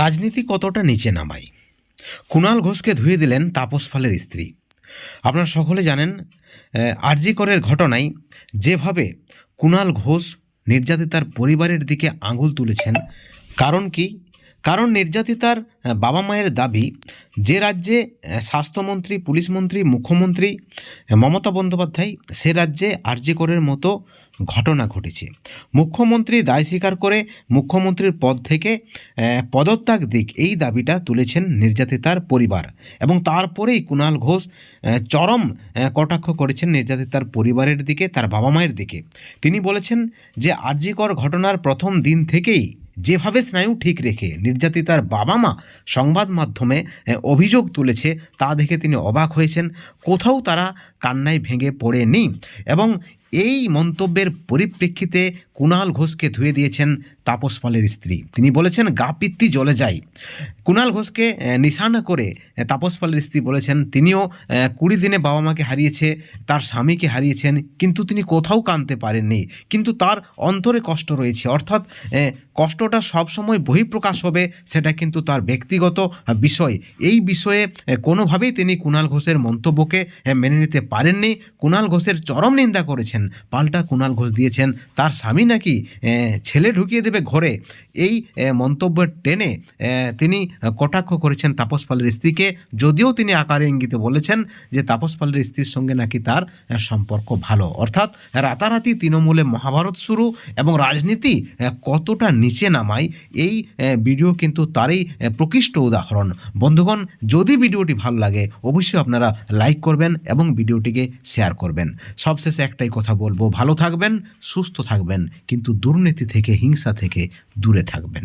রাজনীতি কতটা নিচে নামায়? কুণাল ঘোষকে ধুয়ে দিলেন তাপস ফালের স্ত্রী। আপনারা সকলে জানেন আরজি করের ঘটনায় যেভাবে কুণাল ঘোষ নির্যাতিতার পরিবারের দিকে আঙুল তুলেছেন, কারণ কি? কারণ নির্যাতিতার বাবা মায়ের দাবি, যে রাজ্যে স্বাস্থ্যমন্ত্রী পুলিশ মন্ত্রী মুখ্যমন্ত্রী মমতা বন্দ্যোপাধ্যায়, সে রাজ্যে আরজি করের মতো ঘটনা ঘটেছে। মুখ্যমন্ত্রী দায় স্বীকার করে মুখ্যমন্ত্রীর পদ থেকে পদত্যাগ দিক এই দাবিটা তুলেছেন নির্যাতিতার পরিবার এবং তারপরেই কুণাল ঘোষ চরম কটাক্ষ করেছেন নির্যাতিতার পরিবারের দিকে, তার বাবা মায়ের দিকে। তিনি বলেছেন যে আরজিকর ঘটনার প্রথম দিন থেকেই যেভাবে স্নায়ু ঠিক রেখে নির্যাতিতার বাবা মা সংবাদ মাধ্যমে অভিযোগ তুলেছে, তা দেখে তিনি অবাক হয়েছেন। কোথাও তারা কান্নায় ভেঙে পড়েনি। এবং এই মন্তব্যের পরিপ্রেক্ষিতে কুণাল ঘোষকে ধুয়ে দিয়েছেন তাপস পালের স্ত্রী। তিনি বলেছেন, গা পিত্তি জ্বলে যায়। কুণাল ঘোষকে নিশানা করে তাপস পালের স্ত্রী বলেছেন, তিনিও কুড়ি দিনে বাবা মাকে হারিয়েছে, তার স্বামীকে হারিয়েছেন, কিন্তু তিনি কোথাও কাঁদতে পারেননি। কিন্তু তার অন্তরে কষ্ট রয়েছে। অর্থাৎ কষ্টটা সবসময় বহিঃপ্রকাশ হবে, সেটা কিন্তু তার ব্যক্তিগত বিষয়। এই বিষয়ে কোনোভাবেই তিনি কুণাল ঘোষের মন্তব্যকে মেনে নিতে পারেননি। কুণাল ঘোষের চরম নিন্দা করেছেন। পাল্টা কুণাল ঘোষ দিয়েছেন, তার স্বামী নাকি ছেলে ঢুকিয়ে দেবে ঘরে? এই মন্তব্যের টেনে তিনি কটাক্ষ করেছেন তাপস পালের স্ত্রীকে, যদিও তিনি আকারে ইঙ্গিতে বলেছেন যে তাপস পালের স্ত্রীর সঙ্গে নাকি তার সম্পর্ক ভালো। অর্থাৎ, রাতারাতি তৃণমূলে মহাভারত শুরু এবং রাজনীতি কতটা নিচে নামায়, এই ভিডিও কিন্তু তারই প্রকৃষ্ট উদাহরণ। বন্ধুগণ, যদি ভিডিওটি ভালো লাগে, অবশ্যই আপনারা লাইক করবেন এবং ভিডিওটিকে শেয়ার করবেন। সবশেষে একটাই কথা বলব। ভালো থাকবেন সুস্থ থাকবেন কিন্তু দুর্নীতি থেকে হিংসা থেকে দূরে থাকবেন।